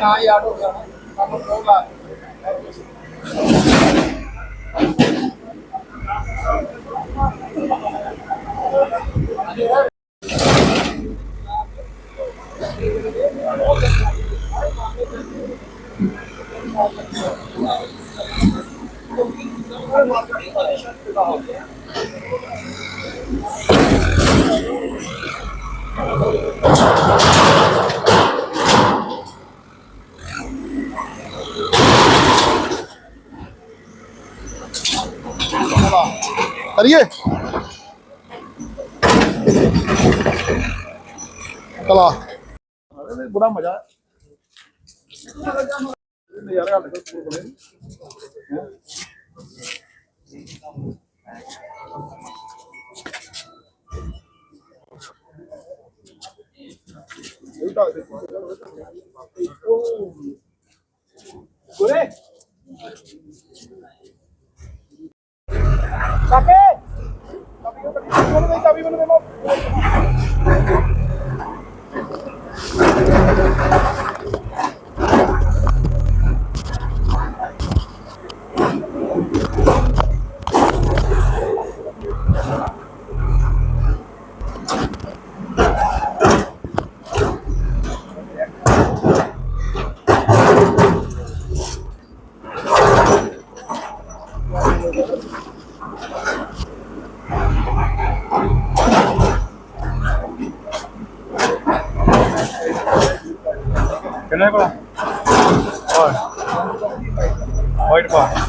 ਨਾ ਯਾਦ ਹੋ ਗਿਆ ਕੰਮ ਹੋਗਾ करिए चला ਬੜਾ ਮਜ਼ਾ ਨਜ਼ਾਰਾ ਆ ਲੱਗਾ ਕੋਲੇ। ਕਾਕੇ। Kenapa? Oh. Wait a minute.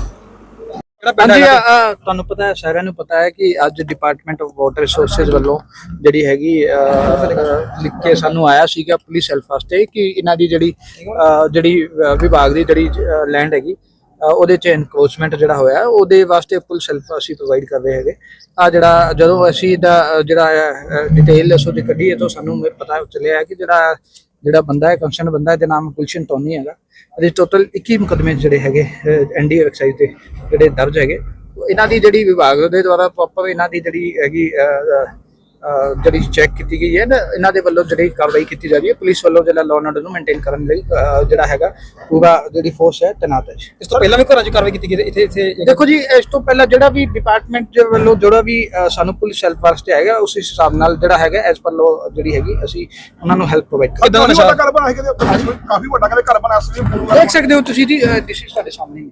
ਹਾਂਜੀ ਅ, ਤੁਹਾਨੂੰ ਪਤਾ ਹੈ ਸਾਰਿਆਂ ਨੂੰ ਪਤਾ ਹੈ ਕਿ ਅੱਜ ਡਿਪਾਰਟਮੈਂਟ ਆਫ ਵਾਟਰ ਰਿਸੋਰਸਸ ਵੱਲੋਂ ਜਿਹੜੀ ਹੈਗੀ ਅ, ਲਿਖ ਕੇ ਸਾਨੂੰ ਆਇਆ ਸੀਗਾ ਪੁਲਿਸ ਹੈਲਪ ਵਾਸਤੇ ਕਿ ਇਹਨਾਂ ਦੀ ਜਿਹੜੀ ਅ, ਜਿਹੜੀ ਅ, ਵਿਭਾਗ ਦੀ ਜਿਹੜੀ ਲੈਂਡ ਹੈਗੀ ਅ, ਉਹਦੇ ਚ ਇਨਕਰੋਚਮੈਂਟ ਜਿਹੜਾ ਹੋਇਆ ਉਹਦੇ ਵਾਸਤੇ ਪੁਲਿਸ ਹੈਲਪ ਅਸੀਂ ਪ੍ਰੋਵਾਈਡ ਕਰ ਰਹੇ ਹੈਗੇ। ਆ ਜਿਹੜਾ ਜਦੋਂ ਅਸੀਂ ਦਾ ਜਿਹੜਾ ਡਿਟੇਲ ਉਸ ਦੀ ਕੱਢੀ ਹੈ ਤਾਂ ਸਾਨੂੰ ਪਤਾ ਚੱਲਿਆ ਹੈ ਕਿ ਜਿਹੜਾ ਜਿਹੜਾ ਬੰਦਾ ਹੈ ਕੰਸਰਨ ਬੰਦਾ ਦੇ ਨਾਮ ਗੁਲਸ਼ਨ ਟੋਨੀ ਹੈਗਾ। ਇਹਦੇ ਟੋਟਲ 21 ਮੁਕਦਮੇ ਜਿਹੜੇ ਹੈਗੇ ਐਨਡੀਏ ਐਕਸਾਈਜ਼ ਦੇ ਜਿਹੜੇ ਦਰਜ ਹੈਗੇ। ਇਹਨਾਂ ਦੀ ਜਿਹੜੀ ਵਿਭਾਗ ਦੇ ਦੁਆਰਾ ਪ੍ਰੋਪਰ ਇਹਨਾਂ ਦੀ ਜਿਹੜੀ ਹੈਗੀ ਜਿਹੜੀ ਚੈੱਕ ਕੀਤੀ ਗਈ ਹੈ ਨਾ ਇਹਨਾਂ ਦੇ ਵੱਲੋਂ ਜਿਹੜੀ ਕਾਰਵਾਈ ਕੀਤੀ ਜਾ ਰਹੀ ਹੈ ਪੁਲਿਸ ਵੱਲੋਂ ਜਿਹੜਾ ਲਾਅ ਆਰਡਰ ਨੂੰ ਮੇਨਟੇਨ ਕਰਨ ਲਈ ਜਿਹੜਾ ਹੈਗਾ ਪੂਰਾ ਜਿਹੜੀ ਫੋਰਸ ਹੈ ਤੈਨਾਤ ਹੈ। ਇਸ ਤੋਂ ਪਹਿਲਾਂ ਵੀ ਘਰਾਂ 'ਚ ਕਾਰਵਾਈ ਕੀਤੀ ਗਈ। ਇੱਥੇ ਇੱਥੇ ਦੇਖੋ ਜੀ ਇਸ ਤੋਂ ਪਹਿਲਾਂ ਜਿਹੜਾ ਵੀ ਡਿਪਾਰਟਮੈਂਟ ਵੱਲੋਂ ਜਿਹੜਾ ਵੀ ਸਾਨੂੰ ਪੁਲਿਸ ਹੈਲਪ ਵਾਸਤੇ ਹੈਗਾ ਉਸ ਹਿਸਾਬ ਨਾਲ ਜਿਹੜਾ ਹੈਗਾ ਐਸ ਪਰ ਲੋ ਜਿਹੜੀ ਹੈਗੀ ਅਸੀਂ ਉਹਨਾਂ ਨੂੰ ਹੈਲਪ ਪ੍ਰੋਵਾਈਡ ਕਿੱਦਾਂ ਦਾ ਕਾਫੀ ਵੱਡਾ ਘਰ ਬਣਾ ਕੇ ਕਾਫੀ ਵੱਡਾ ਕਹਿੰਦੇ ਘਰ ਬਣਾ ਸੀ ਦੇਖ ਸਕਦੇ ਹੋ ਤੁਸੀਂ ਜੀ ਦਿਸ ਇਜ਼ ਤੁਹਾਡੇ ਸਾਹਮਣੇ।